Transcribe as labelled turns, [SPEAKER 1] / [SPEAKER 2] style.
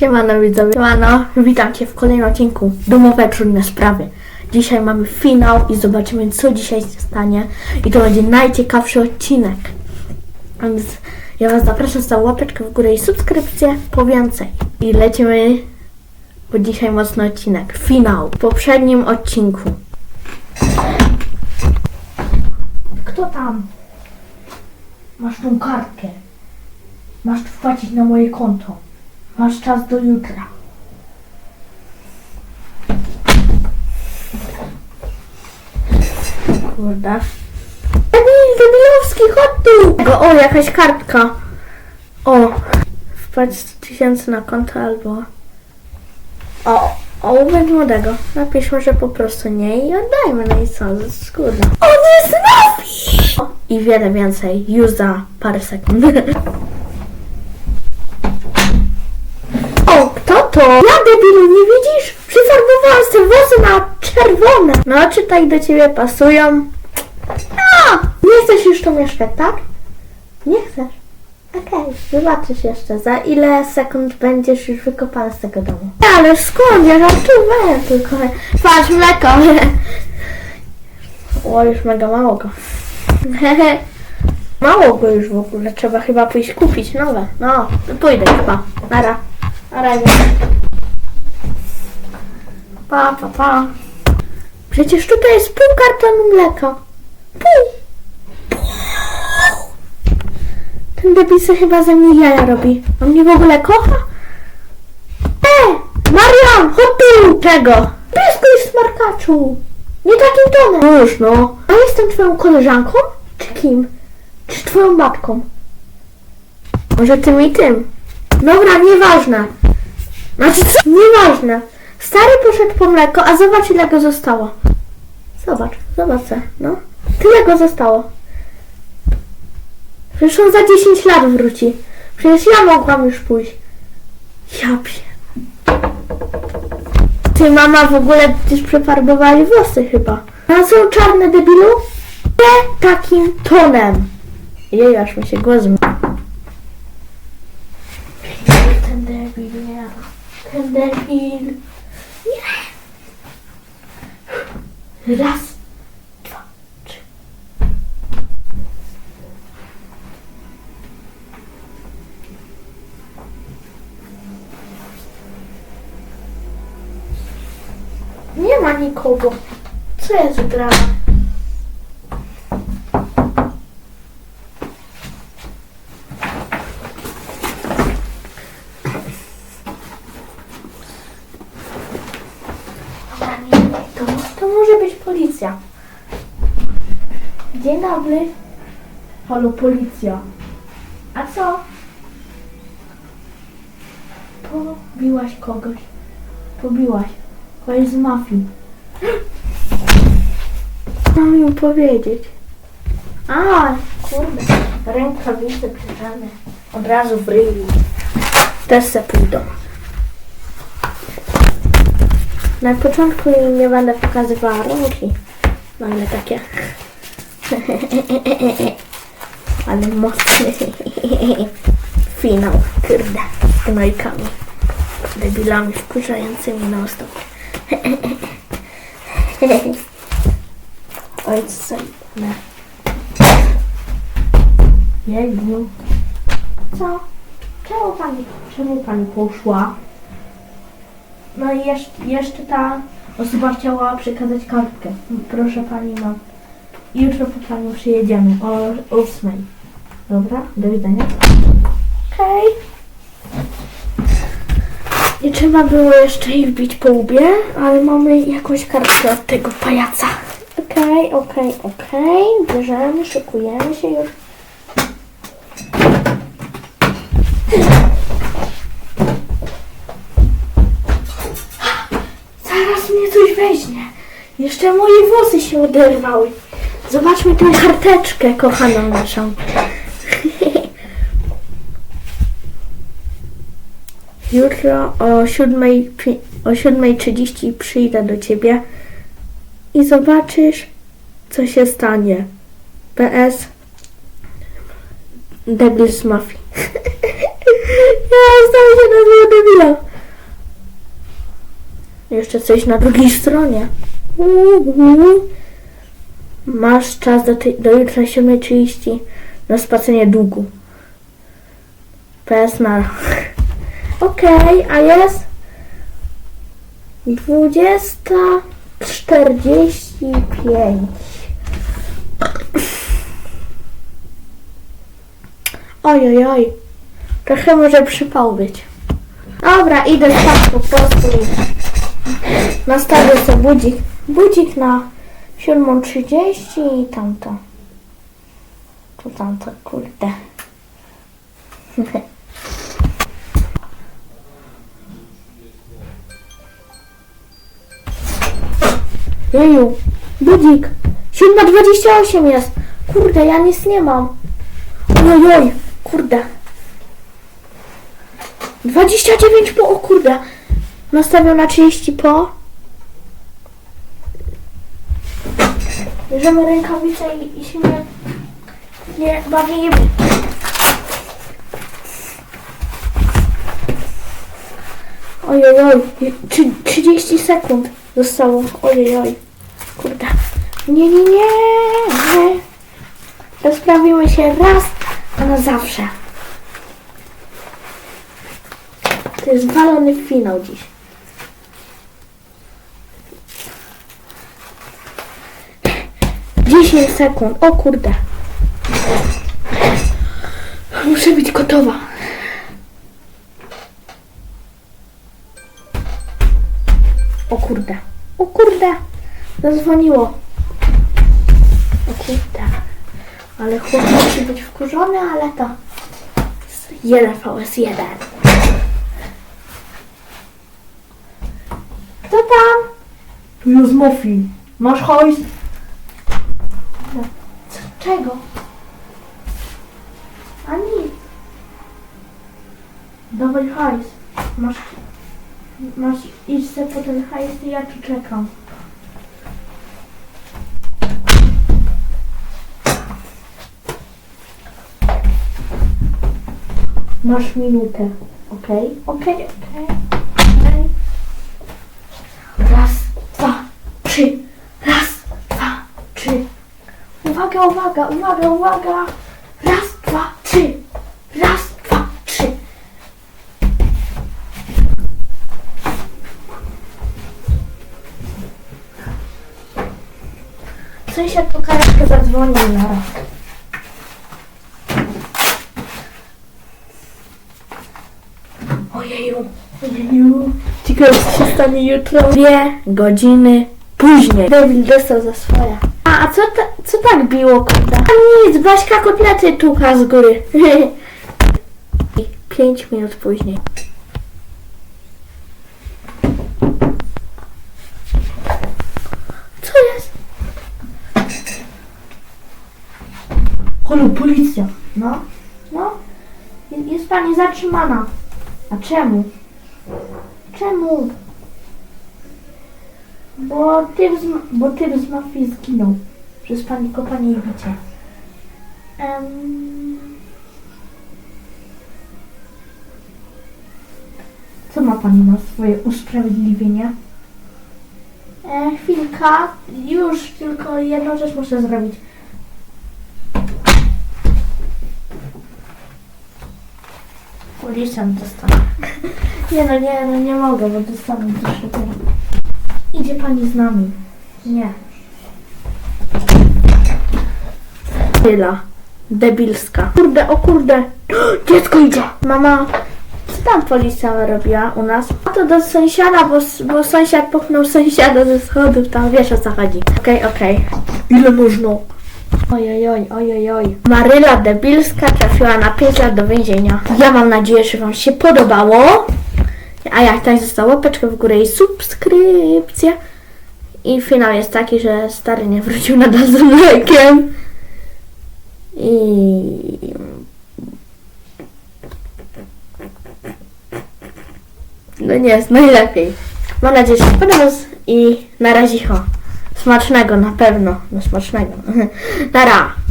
[SPEAKER 1] Siemano widzowie, siemano, witam Cię w kolejnym odcinku Domowe Trudne Sprawy. Dzisiaj mamy finał i zobaczymy co dzisiaj się stanie i to będzie najciekawszy odcinek. Więc ja Was zapraszam z łapeczkę w górę i subskrypcję po więcej. I lecimy, bo dzisiaj mocny odcinek. Finał w poprzednim odcinku. Kto tam? Masz tą kartkę. Masz wpłacić na moje konto. Masz czas do jutra. Kurde. Emil Debilowski, chodź tu! O, jakaś kartka. O, wpłać 100 tysięcy na konto albo... O, ołówek młodego. Napiszmy, że po prostu nie i oddajmy, no i co, skórna. On jest napi! O, I wiele więcej, już za parę sekund. to? Ja debilu, nie widzisz? Przyfarbowałam te włosy na czerwone. No, czy tak do ciebie pasują? A, nie chcesz już tu mieszkać, tak? Nie chcesz. Okej, zobaczysz jeszcze, za ile sekund będziesz już wykopany z tego domu. Ale skąd? Ja żartowałem tylko. Patrz, mleko. O, już mega mało go. Mało go już w ogóle, trzeba chyba pójść kupić nowe. No, pójdę chyba. Nara. Na razie. Pa, pa, pa. Przecież tutaj jest pół kartonu mleka. Pół. Ten debil se chyba ze mnie jaja robi. On mnie w ogóle kocha? E! Marian, chodź tu! Czego? Pryskuj smarkaczu! Nie takim tonem! Już no. A jestem twoją koleżanką? Czy kim? Czy twoją matką? Może tym i tym? Dobra, nieważne. Znaczy co? Nieważne. Stary poszedł po mleko, a zobacz ile go zostało. Zobacz, zobacz se, no. Tyle go zostało. Przecież on za 10 lat wróci. Przecież ja mogłam już pójść. Ja pie... Ty mama w ogóle przecież przefarbowali włosy chyba. A są czarne debilu? Nie takim tonem. Jej, aż mi się głos nie. Ten debil. Nie. Raz, dwa. Nie ma nikogo. Co jest grane? Dobra, nie, nie, to, to może być policja. Dzień dobry. Halo, policja. A co? Pobiłaś kogoś. Pobiłaś. Kogoś z mafii. Mam ją powiedzieć. A, kurde. Rękawice bierzemy. Od razu w ryju. Też se pójdą. Na początku nie będę pokazywała rąki. No ale takie. ale mocny. Finał, kurde. Z gnojkami. Debilami wkurzającymi na stop. Oj, co ne. Jeju. Co? Czemu pani, czemu pani poszła? No i jeszcze, jeszcze ta osoba chciała przekazać kartkę. Proszę pani, mam. Jutro po panią przyjedziemy o ósmej. Dobra, do widzenia. Okej. Nie trzeba było jeszcze jej wbić po łbie, ale mamy jakąś kartkę od tego pajaca. Okej, okej, okej. Bierzemy, szykujemy się już. Zaraz mnie coś weźmie. Jeszcze moje włosy się oderwały. Zobaczmy tę karteczkę kochaną naszą. Jutro o 7.30 przy- o 7.30 przyjdę do ciebie i zobaczysz, co się stanie. PS Debil z mafii. ja sam się nazywa debilem. Jeszcze coś na drugiej stronie. Masz czas do, tej, do jutra 7.30 na spłacenie długu. PS na. Okej, a jest 20.45. Oj, oj, oj. Trochę może przypał być. Dobra, idę spać po prostu. Nastawię sobie budzik. Budzik na 7.30 i tamto. To tamto, kurde. Jeju, budzik. 7.28 jest. Kurde, ja nic nie mam. Ojoj, kurde. 29 po, o kurde. Nastawiam na 30 po. Bierzemy rękawice i, i się nie, nie bawimy. Trzy- 30 sekund zostało. Ojojoj, kurde. Nie, nie, nie. Rozprawimy się raz, a na zawsze. To jest walony finał dziś. Dziesięć sekund. O kurde. Muszę być gotowa. O kurde. O kurde. Zadzwoniło. O kurde. Ale chłop musi być wkurzony, ale to jest jeden vs jeden. Kto tam?
[SPEAKER 2] Tu jest Mofi. Masz hajs?
[SPEAKER 1] Czego? A nic. Dawaj hajs. Masz, masz iść sobie po ten hajs i ja tu czekam. Masz minutę? Okej, okej, okej. Raz, dwa, trzy. Raz, dwa, trzy. Uwaga, uwaga, uwaga, uwaga. Raz, dwa, trzy. Raz, dwa, trzy. Sąsiad po karetkę zadzwonił na raz. Ojeju, ojeju. Ciekawe, co się stanie jutro. Dwie godziny później. Devil dostał za swoje. A, co, ta, co tak biło, kurde? A nic, Baśka kotlety tuka z góry. I pięć minut później. Co jest?
[SPEAKER 2] Halo, policja.
[SPEAKER 1] No, no. Jest- Jest pani zatrzymana. A czemu? Czemu? Bo typ z, bo typ z mafii zginął. Przez pani kopanie i bicie. Em,
[SPEAKER 2] Co ma pani na swoje usprawiedliwienie?
[SPEAKER 1] e, chwilka. Już tylko jedną rzecz muszę zrobić. Policjant dostanę. Nie no, nie, no nie mogę, bo dostanę do szyby. Idzie pani z nami. Nie. Tyla. Debilska. Kurde, o kurde. Dziecko idzie. Mama, co tam policja robiła u nas? A to do sąsiada, bo, bo sąsiad popchnął sąsiada ze schodów, tam wiesz o co chodzi. Okej, okej. Ile można? Ojojoj, ojojoj. Maryla Debilska trafiła na 5 lat do więzienia. Ja mam nadzieję, że Wam się podobało. A jak tak zostało, łapeczkę w górę i subskrypcja. I finał jest taki, że stary nie wrócił nadal z mlekiem. I... No nie jest najlepiej. Mam nadzieję, że się i na razie ho. Smacznego na pewno. No smacznego. Nara.